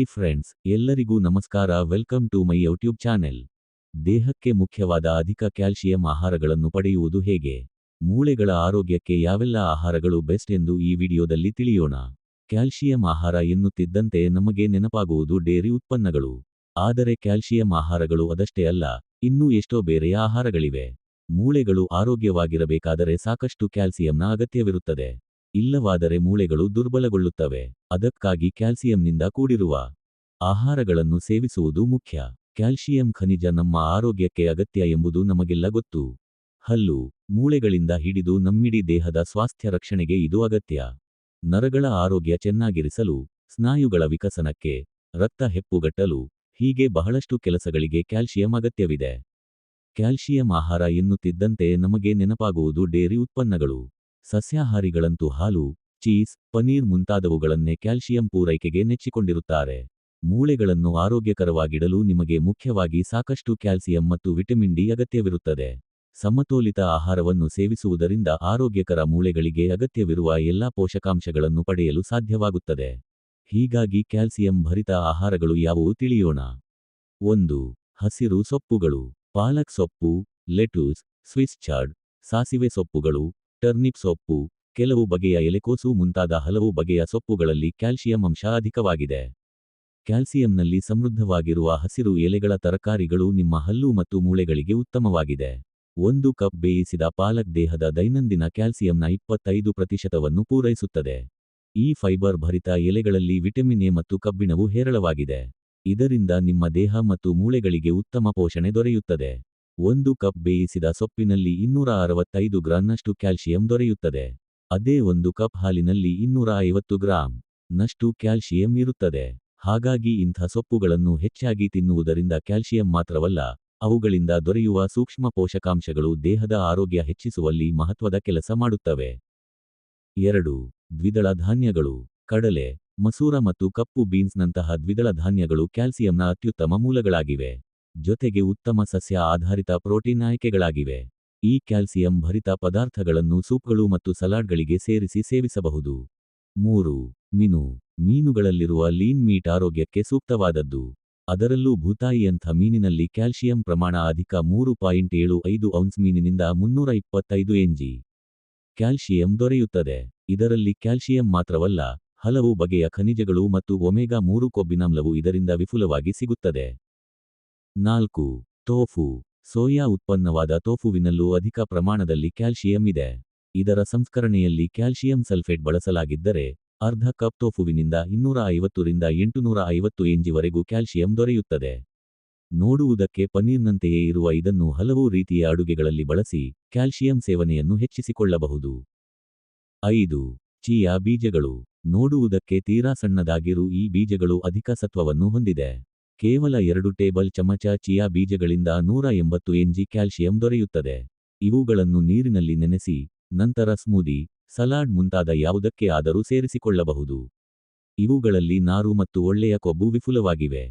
Hi friends ಎಲ್ಲರಿಗೂ ನಮಸ್ಕಾರ. Welcome to my YouTube channel ದೇಹಕ್ಕೆ ಮುಖ್ಯವಾದ ಅಧಿಕ ಕ್ಯಾಲ್ಸಿಯಂ ಆಹಾರಗಳನ್ನು ಪಡೆಯುವುದು ಹೇಗೆ? ಮೂಳೆಗಳ ಆರೋಗ್ಯಕ್ಕೆ ಯಾವೆಲ್ಲ ಆಹಾರಗಳು ಬೆಸ್ಟ್ ಎಂದು ಈ ವಿಡಿಯೋದಲ್ಲಿ ತಿಳಿಯೋಣ. ಕ್ಯಾಲ್ಸಿಯಂ ಆಹಾರ ಎನ್ನುತ್ತಿದ್ದಂತೆ ನಮಗೆ ನೆನಪಾಗುವುದು ಡೇರಿ ಉತ್ಪನ್ನಗಳು. ಆದರೆ ಕ್ಯಾಲ್ಸಿಯಂ ಆಹಾರಗಳು ಅದಷ್ಟೇ ಅಲ್ಲ, ಇನ್ನೂ ಎಷ್ಟೋ ಬೇರೆಯ ಆಹಾರಗಳಿವೆ. ಮೂಳೆಗಳು ಆರೋಗ್ಯವಾಗಿರಬೇಕಾದರೆ ಸಾಕಷ್ಟು ಕ್ಯಾಲ್ಸಿಯಂನ ಅಗತ್ಯವಿರುತ್ತದೆ. ಇಲ್ಲವಾದರೆ ಮೂಳೆಗಳು ದುರ್ಬಲಗೊಳ್ಳುತ್ತವೆ. ಅದಕ್ಕಾಗಿ ಕ್ಯಾಲ್ಸಿಯಂನಿಂದ ಕೂಡಿರುವ ಆಹಾರಗಳನ್ನು ಸೇವಿಸುವುದು ಮುಖ್ಯ. ಕ್ಯಾಲ್ಶಿಯಂ ಖನಿಜ ನಮ್ಮ ಆರೋಗ್ಯಕ್ಕೆ ಅಗತ್ಯ ಎಂಬುದು ನಮಗೆಲ್ಲ ಗೊತ್ತು. ಹಲ್ಲು, ಮೂಳೆಗಳಿಂದ ಹಿಡಿದು ನಮ್ಮಿಡೀ ದೇಹದ ಸ್ವಾಸ್ಥ್ಯ ರಕ್ಷಣೆಗೆ ಇದು ಅಗತ್ಯ. ನರಗಳ ಆರೋಗ್ಯ ಚೆನ್ನಾಗಿರಿಸಲು, ಸ್ನಾಯುಗಳ ವಿಕಸನಕ್ಕೆ, ರಕ್ತ ಹೆಪ್ಪುಗಟ್ಟಲು, ಹೀಗೆ ಬಹಳಷ್ಟು ಕೆಲಸಗಳಿಗೆ ಕ್ಯಾಲ್ಶಿಯಂ ಅಗತ್ಯವಿದೆ. ಕ್ಯಾಲ್ಶಿಯಂ ಆಹಾರ ಎನ್ನುತ್ತಿದ್ದಂತೆ ನಮಗೆ ನೆನಪಾಗುವುದು ಡೇರಿ ಉತ್ಪನ್ನಗಳು. ಸಸ್ಯಾಹಾರಿಗಳಂತೂ ಹಾಲು, ಚೀಸ್, ಪನೀರ್ ಮುಂತಾದವುಗಳನ್ನೇ ಕ್ಯಾಲ್ಷಿಯಂ ಪೂರೈಕೆಗೆ ನೆಚ್ಚಿಕೊಂಡಿರುತ್ತಾರೆ. ಮೂಳೆಗಳನ್ನು ಆರೋಗ್ಯಕರವಾಗಿಡಲು ನಿಮಗೆ ಮುಖ್ಯವಾಗಿ ಸಾಕಷ್ಟು ಕ್ಯಾಲ್ಸಿಯಂ ಮತ್ತು ವಿಟಮಿನ್ ಡಿ ಅಗತ್ಯವಿರುತ್ತದೆ. ಸಮತೋಲಿತ ಆಹಾರವನ್ನು ಸೇವಿಸುವುದರಿಂದ ಆರೋಗ್ಯಕರ ಮೂಳೆಗಳಿಗೆ ಅಗತ್ಯವಿರುವ ಎಲ್ಲಾ ಪೋಷಕಾಂಶಗಳನ್ನು ಪಡೆಯಲು ಸಾಧ್ಯವಾಗುತ್ತದೆ. ಹೀಗಾಗಿ ಕ್ಯಾಲ್ಸಿಯಂ ಭರಿತ ಆಹಾರಗಳು ಯಾವುವು ತಿಳಿಯೋಣ. ಒಂದು, ಹಸಿರು ಸೊಪ್ಪುಗಳು, ಪಾಲಕ್ ಸೊಪ್ಪು ಲೆಟೂಸ್ ಸ್ವಿಸ್ ಚಾರ್ಡ್, ಸಾಸಿವೆ ಸೊಪ್ಪುಗಳು, ಟರ್ನಿಪ್ ಸೊಪ್ಪು, ಕೆಲವು ಬಗೆಯ ಎಲೆಕೋಸು ಮುಂತಾದ ಹಲವು ಬಗೆಯ ಸೊಪ್ಪುಗಳಲ್ಲಿ ಕ್ಯಾಲ್ಸಿಯಂ ಅಂಶ ಅಧಿಕವಾಗಿದೆ. ಕ್ಯಾಲ್ಸಿಯಂನಲ್ಲಿ ಸಮೃದ್ಧವಾಗಿರುವ ಹಸಿರು ಎಲೆಗಳ ತರಕಾರಿಗಳು ನಿಮ್ಮ ಹಲ್ಲು ಮತ್ತು ಮೂಳೆಗಳಿಗೆ ಉತ್ತಮವಾಗಿದೆ. ಒಂದು ಕಪ್ ಬೇಯಿಸಿದ ಪಾಲಕ್ ದೇಹದ ದೈನಂದಿನ ಕ್ಯಾಲ್ಸಿಯಂನ ಇಪ್ಪತ್ತೈದು ಪ್ರತಿಶತವನ್ನು ಪೂರೈಸುತ್ತದೆ. ಈ ಫೈಬರ್ ಭರಿತ ಎಲೆಗಳಲ್ಲಿ ವಿಟಮಿನ್ ಎ ಮತ್ತು ಕಬ್ಬಿಣವು ಹೇರಳವಾಗಿದೆ. ಇದರಿಂದ ನಿಮ್ಮ ದೇಹ ಮತ್ತು ಮೂಳೆಗಳಿಗೆ ಉತ್ತಮ ಪೋಷಣೆ ದೊರೆಯುತ್ತದೆ. ಒಂದು ಕಪ್ ಬೇಯಿಸಿದ ಸೊಪ್ಪಿನಲ್ಲಿ ಇನ್ನೂರ ಅರವತ್ತೈದು ಗ್ರಾಂನಷ್ಟು ಕ್ಯಾಲ್ಸಿಯಂ ದೊರೆಯುತ್ತದೆ. ಅದೇ ಒಂದು ಕಪ್ ಹಾಲಿನಲ್ಲಿ ಇನ್ನೂರ ಐವತ್ತು ಗ್ರಾಂ ನಷ್ಟು ಕ್ಯಾಲ್ಸಿಯಂ ಇರುತ್ತದೆ. ಹಾಗಾಗಿ ಇಂಥ ಸೊಪ್ಪುಗಳನ್ನು ಹೆಚ್ಚಾಗಿ ತಿನ್ನುವುದರಿಂದ ಕ್ಯಾಲ್ಸಿಯಂ ಮಾತ್ರವಲ್ಲ, ಅವುಗಳಿಂದ ದೊರೆಯುವ ಸೂಕ್ಷ್ಮ ಪೋಷಕಾಂಶಗಳು ದೇಹದ ಆರೋಗ್ಯ ಹೆಚ್ಚಿಸುವಲ್ಲಿ ಮಹತ್ವದ ಕೆಲಸ ಮಾಡುತ್ತವೆ. ಎರಡು, ದ್ವಿದಳ ಧಾನ್ಯಗಳು. ಕಡಲೆ, ಮಸೂರ ಮತ್ತು ಕಪ್ಪು ಬೀನ್ಸ್ನಂತಹ ದ್ವಿದಳ ಧಾನ್ಯಗಳು ಕ್ಯಾಲ್ಸಿಯಂನ ಅತ್ಯುತ್ತಮ ಮೂಲಗಳಾಗಿವೆ. ಜೊತೆಗೆ ಉತ್ತಮ ಸಸ್ಯ ಆಧಾರಿತ ಪ್ರೋಟೀನ್ ಆಯ್ಕೆಗಳಾಗಿವೆ. ಈ ಕ್ಯಾಲ್ಸಿಯಂ ಭರಿತ ಪದಾರ್ಥಗಳನ್ನು ಸೂಪ್ಗಳು ಮತ್ತು ಸಲಾಡ್ಗಳಿಗೆ ಸೇರಿಸಿ ಸೇವಿಸಬಹುದು. ಮೂರು ಮೀನು, ಮೀನುಗಳಲ್ಲಿರುವ ಲೀನ್ ಮೀಟ್ ಆರೋಗ್ಯಕ್ಕೆ ಸೂಕ್ತವಾದದ್ದು. ಅದರಲ್ಲೂ ಭೂತಾಯಿಯಂಥ ಮೀನಿನಲ್ಲಿ ಕ್ಯಾಲ್ಸಿಯಂ ಪ್ರಮಾಣ ಅಧಿಕ ಮೂರು ಪಾಯಿಂಟ್ ಏಳು ಐದು ಔನ್ಸ್ ಮೀನಿನಿಂದ ಮುನ್ನೂರ ಇಪ್ಪತ್ತೈದು ಎನ್ಜಿ. ಕ್ಯಾಲ್ಸಿಯಂ ದೊರೆಯುತ್ತದೆ. ಇದರಲ್ಲಿ ಕ್ಯಾಲ್ಸಿಯಂ ಮಾತ್ರವಲ್ಲ, ಹಲವು ಬಗೆಯ ಖನಿಜಗಳು ಮತ್ತು ಒಮೆಗಾ ಮೂರು ಕೊಬ್ಬಿನಾಮ್ಲವು ಇದರಿಂದ ವಿಪುಲವಾಗಿ ಸಿಗುತ್ತದೆ. ನಾಲ್ಕು, ತೋಫು. ಸೋಯಾ ಉತ್ಪನ್ನವಾದ ತೋಫುವಿನಲ್ಲೂ ಅಧಿಕ ಪ್ರಮಾಣದಲ್ಲಿ ಕ್ಯಾಲ್ಸಿಯಂ ಇದೆ. ಇದರ ಸಂಸ್ಕರಣೆಯಲ್ಲಿ ಕ್ಯಾಲ್ಸಿಯಂ ಸಲ್ಫೇಟ್ ಬಳಸಲಾಗಿದ್ದರೆ ಅರ್ಧ ಕಪ್ ತೋಫುವಿನಿಂದ ಇನ್ನೂರ ಐವತ್ತರಿಂದ ಎಂಟುನೂರ ಐವತ್ತು ಎಂಜಿವರೆಗೂ ಕ್ಯಾಲ್ಸಿಯಂ ದೊರೆಯುತ್ತದೆ. ನೋಡುವುದಕ್ಕೆ ಪನ್ನೀರ್ನಂತೆಯೇ ಇರುವ ಇದನ್ನು ಹಲವು ರೀತಿಯ ಅಡುಗೆಗಳಲ್ಲಿ ಬಳಸಿ ಕ್ಯಾಲ್ಸಿಯಂ ಸೇವನೆಯನ್ನು ಹೆಚ್ಚಿಸಿಕೊಳ್ಳಬಹುದು. ಐದು, ಚೀಯಾ ಬೀಜಗಳು. ನೋಡುವುದಕ್ಕೆ ತೀರಾ ಸಣ್ಣದಾಗಿರು ಈ ಬೀಜಗಳು ಅಧಿಕ ಸತ್ವವನ್ನು ಹೊಂದಿದೆ. ಕೇವಲ ಎರಡು ಟೇಬಲ್ ಚಮಚ ಚಿಯಾ ಬೀಜಗಳಿಂದ ನೂರ ಎಂಬತ್ತು ಎಂಜಿ ಕ್ಯಾಲ್ಸಿಯಂ ದೊರೆಯುತ್ತದೆ. ಇವುಗಳನ್ನು ನೀರಿನಲ್ಲಿ ನೆನೆಸಿ, ನಂತರ ಸ್ಮೂದಿ ಸಲಾಡ್ ಮುಂತಾದ ಯಾವುದಕ್ಕೆ ಆದರೂ ಸೇರಿಸಿಕೊಳ್ಳಬಹುದು. ಇವುಗಳಲ್ಲಿ ನಾರು ಮತ್ತು ಒಳ್ಳೆಯ ಕೊಬ್ಬು ವಿಫುಲವಾಗಿವೆ.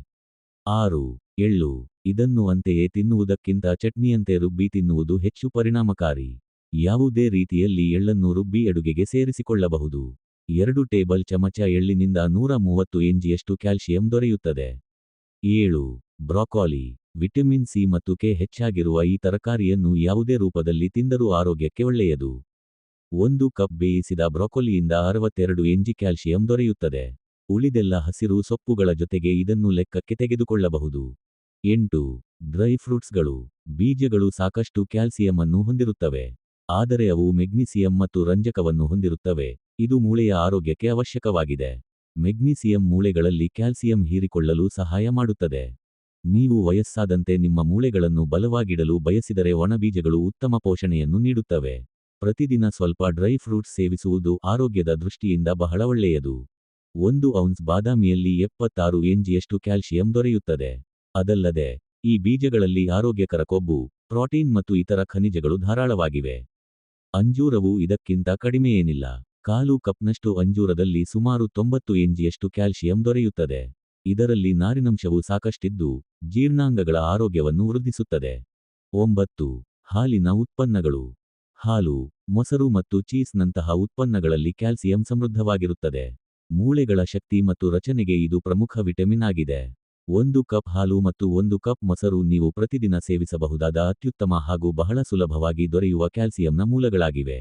ಆರು, ಎಳ್ಳು. ಇದನ್ನು ಅಂತೆಯೇ ತಿನ್ನುವುದಕ್ಕಿಂತ ಚಟ್ನಿಯಂತೆ ರುಬ್ಬಿ ತಿನ್ನುವುದು ಹೆಚ್ಚು ಪರಿಣಾಮಕಾರಿ. ಯಾವುದೇ ರೀತಿಯಲ್ಲಿ ಎಳ್ಳನ್ನು ರುಬ್ಬಿ ಅಡುಗೆಗೆ ಸೇರಿಸಿಕೊಳ್ಳಬಹುದು. ಎರಡು ಟೇಬಲ್ ಚಮಚ ಎಳ್ಳಿನಿಂದ ನೂರ ಮೂವತ್ತು ಎಂಜಿಯಷ್ಟು ಕ್ಯಾಲ್ಸಿಯಂ ದೊರೆಯುತ್ತದೆ. ಏಳು, ಬ್ರಾಕಾಲಿ. ವಿಟಮಿನ್ ಸಿ ಮತ್ತು ಕೆ ಹೆಚ್ಚಾಗಿರುವ ಈ ತರಕಾರಿಯನ್ನು ಯಾವುದೇ ರೂಪದಲ್ಲಿ ತಿಂದರೂ ಆರೋಗ್ಯಕ್ಕೆ ಒಳ್ಳೆಯದು. ಒಂದು ಕಪ್ ಬೇಯಿಸಿದ ಬ್ರೊಕೊಲಿಯಿಂದ ಅರವತ್ತೆರಡು ಎಂಜಿ ಕ್ಯಾಲ್ಸಿಯಂ ದೊರೆಯುತ್ತದೆ. ಉಳಿದೆಲ್ಲ ಹಸಿರು ಸೊಪ್ಪುಗಳ ಜೊತೆಗೆ ಇದನ್ನು ಲೆಕ್ಕಕ್ಕೆ ತೆಗೆದುಕೊಳ್ಳಬಹುದು. ಎಂಟು, ಡ್ರೈ ಫ್ರೂಟ್ಸ್ಗಳು. ಬೀಜಗಳು ಸಾಕಷ್ಟು ಕ್ಯಾಲ್ಸಿಯಂ ಅನ್ನು ಹೊಂದಿರುತ್ತವೆ. ಆದರೆ ಅವು ಮೆಗ್ನೀಸಿಯಂ ಮತ್ತು ರಂಜಕವನ್ನು ಹೊಂದಿರುತ್ತವೆ. ಇದು ಮೂಳೆಯ ಆರೋಗ್ಯಕ್ಕೆ ಅವಶ್ಯಕವಾಗಿದೆ. ಮೆಗ್ನೀಸಿಯಂ ಮೂಳೆಗಳಲ್ಲಿ ಕ್ಯಾಲ್ಸಿಯಂ ಹೀರಿಕೊಳ್ಳಲು ಸಹಾಯ ಮಾಡುತ್ತದೆ. ನೀವು ವಯಸ್ಸಾದಂತೆ ನಿಮ್ಮ ಮೂಳೆಗಳನ್ನು ಬಲವಾಗಿಡಲು ಬಯಸಿದರೆ ಒಣಬೀಜಗಳು ಉತ್ತಮ ಪೋಷಣೆಯನ್ನು ನೀಡುತ್ತವೆ. ಪ್ರತಿದಿನ ಸ್ವಲ್ಪ ಡ್ರೈ ಫ್ರೂಟ್ಸ್ ಸೇವಿಸುವುದು ಆರೋಗ್ಯದ ದೃಷ್ಟಿಯಿಂದ ಬಹಳ ಒಳ್ಳೆಯದು. ಒಂದು ಔನ್ಸ್ ಬಾದಾಮಿಯಲ್ಲಿ ಎಪ್ಪತ್ತಾರು ಎಂಜಿಯಷ್ಟು ಕ್ಯಾಲ್ಸಿಯಂ ದೊರೆಯುತ್ತದೆ. ಅದಲ್ಲದೆ, ಈ ಬೀಜಗಳಲ್ಲಿ ಆರೋಗ್ಯಕರ ಕೊಬ್ಬು, ಪ್ರೋಟೀನ್ ಮತ್ತು ಇತರ ಖನಿಜಗಳು ಧಾರಾಳವಾಗಿವೆ. ಅಂಜೂರವು ಇದಕ್ಕಿಂತ ಕಡಿಮೆಯೇನಿಲ್ಲ. ಕಾಲು ಕಪ್ನಷ್ಟು ಅಂಜೂರದಲ್ಲಿ ಸುಮಾರು ತೊಂಬತ್ತು ಎಂಜಿಯಷ್ಟು ಕ್ಯಾಲ್ಸಿಯಂ ದೊರೆಯುತ್ತದೆ. ಇದರಲ್ಲಿ ನಾರಿನಂಶವು ಸಾಕಷ್ಟಿದ್ದು, ಜೀರ್ಣಾಂಗಗಳ ಆರೋಗ್ಯವನ್ನು ವೃದ್ಧಿಸುತ್ತದೆ. ಒಂಬತ್ತು, ಹಾಲಿನ ಉತ್ಪನ್ನಗಳು. ಹಾಲು, ಮೊಸರು ಮತ್ತು ಚೀಸ್ನಂತಹ ಉತ್ಪನ್ನಗಳಲ್ಲಿ ಕ್ಯಾಲ್ಸಿಯಂ ಸಮೃದ್ಧವಾಗಿರುತ್ತದೆ. ಮೂಳೆಗಳ ಶಕ್ತಿ ಮತ್ತು ರಚನೆಗೆ ಇದು ಪ್ರಮುಖ ವಿಟಮಿನ್ ಆಗಿದೆ. ಒಂದು ಕಪ್ ಹಾಲು ಮತ್ತು ಒಂದು ಕಪ್ ಮೊಸರು ನೀವು ಪ್ರತಿದಿನ ಸೇವಿಸಬಹುದಾದ ಅತ್ಯುತ್ತಮ ಹಾಗೂ ಬಹಳ ಸುಲಭವಾಗಿ ದೊರೆಯುವ ಕ್ಯಾಲ್ಸಿಯಂನ ಮೂಲಗಳಾಗಿವೆ.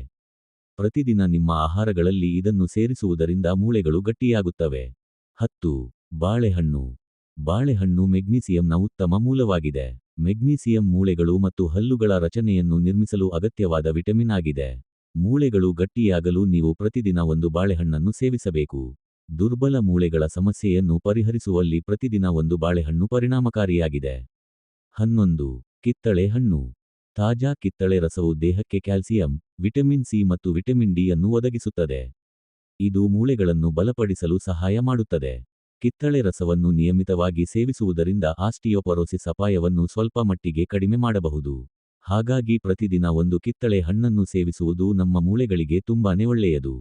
ಪ್ರತಿದಿನ ನಿಮ್ಮ ಆಹಾರಗಳಲ್ಲಿ ಇದನ್ನು ಸೇರಿಸುವುದರಿಂದ ಮೂಳೆಗಳು ಗಟ್ಟಿಯಾಗುತ್ತವೆ. ಹತ್ತು, ಬಾಳೆಹಣ್ಣು. ಬಾಳೆಹಣ್ಣು ಮೆಗ್ನೀಸಿಯಂನ ಉತ್ತಮ ಮೂಲವಾಗಿದೆ. ಮೆಗ್ನೀಸಿಯಂ ಮೂಳೆಗಳು ಮತ್ತು ಹಲ್ಲುಗಳ ರಚನೆಯನ್ನು ನಿರ್ಮಿಸಲು ಅಗತ್ಯವಾದ ವಿಟಮಿನ್ ಆಗಿದೆ. ಮೂಳೆಗಳು ಗಟ್ಟಿಯಾಗಲು ನೀವು ಪ್ರತಿದಿನ ಒಂದು ಬಾಳೆಹಣ್ಣನ್ನು ಸೇವಿಸಬೇಕು. ದುರ್ಬಲ ಮೂಳೆಗಳ ಸಮಸ್ಯೆಯನ್ನು ಪರಿಹರಿಸುವಲ್ಲಿ ಪ್ರತಿದಿನ ಒಂದು ಬಾಳೆಹಣ್ಣು ಪರಿಣಾಮಕಾರಿಯಾಗಿದೆ. ಹನ್ನೊಂದು, ಕಿತ್ತಳೆ ಹಣ್ಣು. ತಾಜಾ ಕಿತ್ತಳೆ ರಸವು ದೇಹಕ್ಕೆ ಕ್ಯಾಲ್ಸಿಯಂ, ವಿಟಮಿನ್ ಸಿ ಮತ್ತು ವಿಟಮಿನ್ ಡಿ ಅನ್ನು ಒದಗಿಸುತ್ತದೆ. ಇದು ಮೂಳೆಗಳನ್ನು ಬಲಪಡಿಸಲು ಸಹಾಯ ಮಾಡುತ್ತದೆ. ಕಿತ್ತಳೆ ರಸವನ್ನು ನಿಯಮಿತವಾಗಿ ಸೇವಿಸುವುದರಿಂದ ಆಸ್ಟಿಯೋಪರೋಸಿಸ್ ಅಪಾಯವನ್ನು ಸ್ವಲ್ಪ ಮಟ್ಟಿಗೆ ಕಡಿಮೆ ಮಾಡಬಹುದು. ಹಾಗಾಗಿ ಪ್ರತಿದಿನ ಒಂದು ಕಿತ್ತಳೆ ಹಣ್ಣನ್ನು ಸೇವಿಸುವುದು ನಮ್ಮ ಮೂಳೆಗಳಿಗೆ ತುಂಬಾನೇ ಒಳ್ಳೆಯದು.